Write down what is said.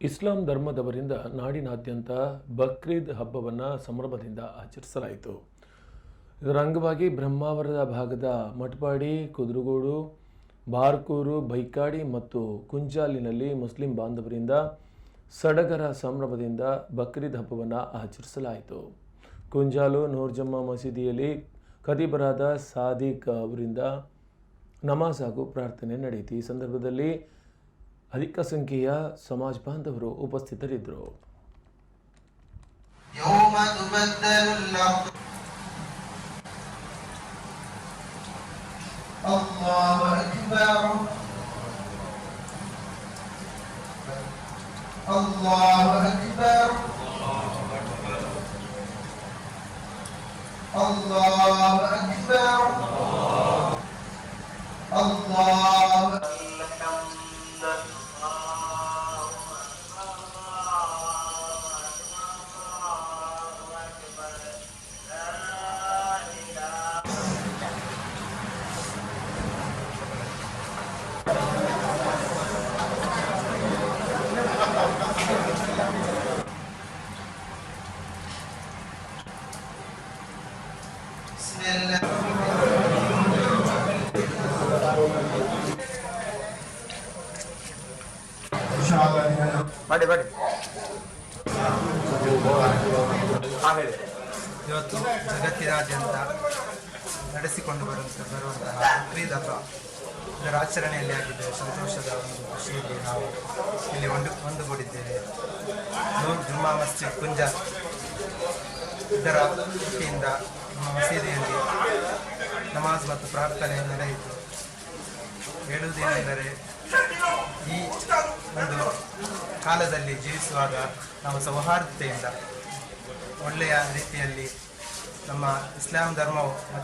ಇಸ್ಲಾಂ ಧರ್ಮದವರಿಂದ ನಾಡಿನಾದ್ಯಂತ ಬಕ್ರೀದ್ ಹಬ್ಬವನ್ನು ಸಂಭ್ರಮದಿಂದ ಆಚರಿಸಲಾಯಿತು. ಇದರ ಅಂಗವಾಗಿ ಬ್ರಹ್ಮಾವರದ ಭಾಗದ ಮಟ್ಪಾಡಿ ಕುದುರುಗೋಡು, ಬಾರ್ಕೂರು, ಬೈಕಾಡಿ ಮತ್ತು ಕುಂಜಾಲಿನಲ್ಲಿ ಮುಸ್ಲಿಂ ಬಾಂಧವರಿಂದ ಸಡಗರ ಸಂಭ್ರಮದಿಂದ ಬಕ್ರೀದ್ ಹಬ್ಬವನ್ನು ಆಚರಿಸಲಾಯಿತು. ಕುಂಜಾಲು ನೂರ್ಜಮ್ಮ ಮಸೀದಿಯಲ್ಲಿ ಖದೀಬರಾದ ಸಾದಿಕ್ ಅವರಿಂದ ನಮಾಜ್ ಹಾಗೂ ಪ್ರಾರ್ಥನೆ ನಡೆಯಿತು. ಈ ಸಂದರ್ಭದಲ್ಲಿ ಅಧಿಕ ಸಂಖ್ಯೆಯ ಸಮಾಜ ಬಾಂಧವರು ಉಪಸ್ಥಿತರಿದ್ದರು Allah ಮಾಡಿ ಮಾಡಿ. ಇವತ್ತು ಜಗತ್ತಿನಾದ್ಯಂತ ನಡೆಸಿಕೊಂಡು ಬರುವಂತ ಬರುವಂತಹ ಕ್ರೀದ ಇದರ ಆಚರಣೆಯಲ್ಲಿ ಆಗಿದೆ ಸಂತೋಷದ ಒಂದು ಖುಷಿಯಲ್ಲಿ ನಾವು ಇಲ್ಲಿ ಒಂದು ಒಂದುಗೂಡಿದ್ದೇವೆ. ನೂರ್ ಜುಮ್ಮಾ ಮಸ್ಜಿದ್ ಕುಂಜ ಇದರ ನಮ್ಮ ಮಸೀದಿಯಲ್ಲಿ ನಮಾಜ್ ಮತ್ತು ಪ್ರಾರ್ಥನೆ ನಡೆಯಿತು. ಹೇಳುವುದೇನೆಂದರೆ, ಈ ಒಂದು ಕಾಲದಲ್ಲಿ ಜೀವಿಸುವಾಗ ನಾವು ಸೌಹಾರ್ದತೆಯಿಂದ ಒಳ್ಳೆಯ ರೀತಿಯಲ್ಲಿ ನಮ್ಮ ಇಸ್ಲಾಂ ಧರ್ಮವು